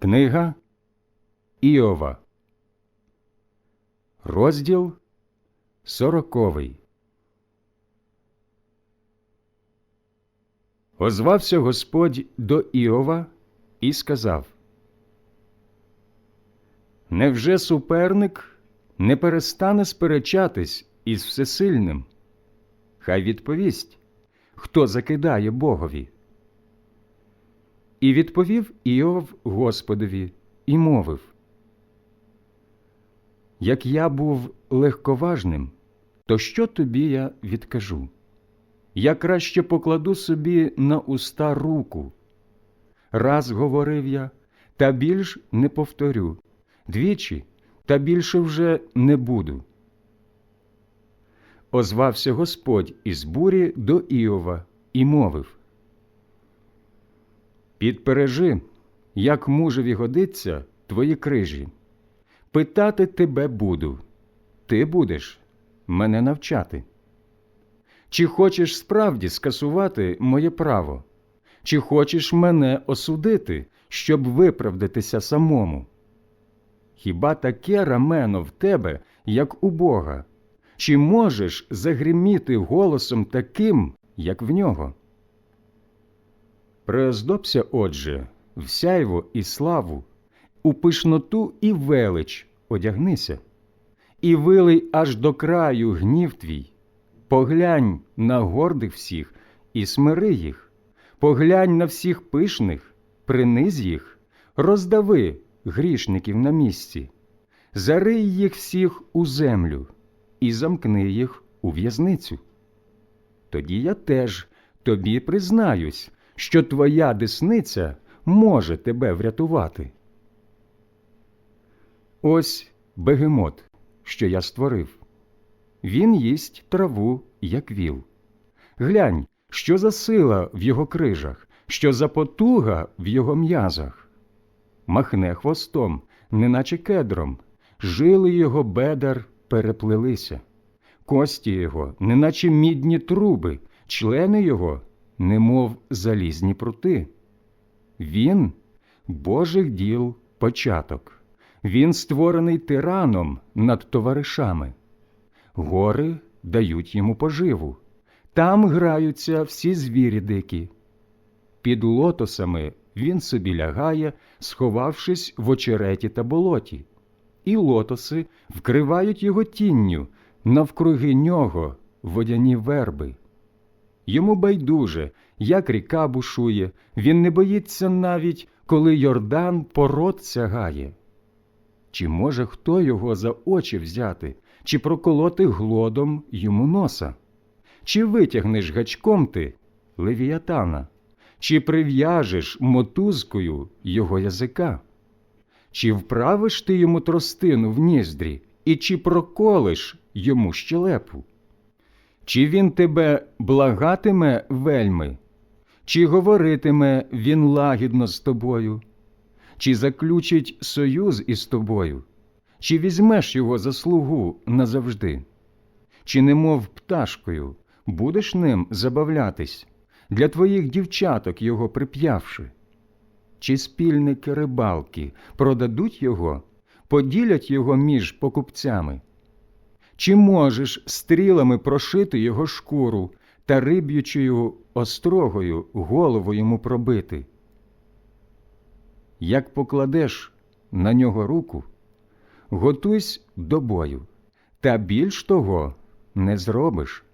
Книга Іова, розділ сороковий. Озвався Господь до Іова і сказав Невже суперник не перестане сперечатись із всесильним? Хай відповість, хто закидає Богові. І відповів Іов Господові і мовив Як я був легковажним, то що тобі я відкажу? Я краще покладу собі на уста руку. Раз говорив я, та більш не повторю, двічі, та більше вже не буду. Озвався Господь із бурі до Іова і мовив Підпережи, як мужеві годиться твої крижі. Питати тебе буду, ти будеш мене навчати. Чи хочеш справді скасувати моє право? Чи хочеш мене осудити, щоб виправдатися самому? Хіба таке рамено в тебе, як у Бога? Чи можеш загриміти голосом таким, як в нього? Приоздобся, отже, в і славу, у пишноту і велич одягнися, і вилий аж до краю гнів твій. Поглянь на гордих всіх і смири їх, поглянь на всіх пишних, приниз їх, роздави грішників на місці, зарий їх всіх у землю і замкни їх у в'язницю. Тоді я теж тобі признаюсь, що твоя десниця може тебе врятувати. Ось бегемот, що я створив. Він їсть траву, як віл. Глянь, що за сила в його крижах, що за потуга в його м'язах. Махне хвостом, неначе кедром, жили його бедар переплелися, кості його, неначе мідні труби, члени його, немов залізні прути. Він Божих діл початок, він створений тираном над товаришами. Гори дають йому поживу, там граються всі звірі дикі. Під лотосами він собі лягає, сховавшись в очереті та болоті, і лотоси вкривають його тінню, навкруги нього водяні верби. Йому байдуже, як ріка бушує, він не боїться навіть, коли Йордан пород сягає. Чи може хто його за очі взяти, чи проколоти глодом йому носа? Чи витягнеш гачком ти левіятана, чи прив'яжеш мотузкою його язика? Чи вправиш ти йому тростину в ніздрі, і чи проколиш йому щелепу? Чи він тебе благатиме вельми, чи говоритиме він лагідно з тобою, чи заключить союз із тобою, чи візьмеш його за слугу назавжди, чи немов пташкою будеш ним забавлятись, для твоїх дівчаток його прип'явши? Чи спільники рибалки продадуть його, поділять його між покупцями? Чи можеш стрілами прошити його шкуру та риб'ючою острогою голову йому пробити? Як покладеш на нього руку, готуйсь до бою, та більш того не зробиш.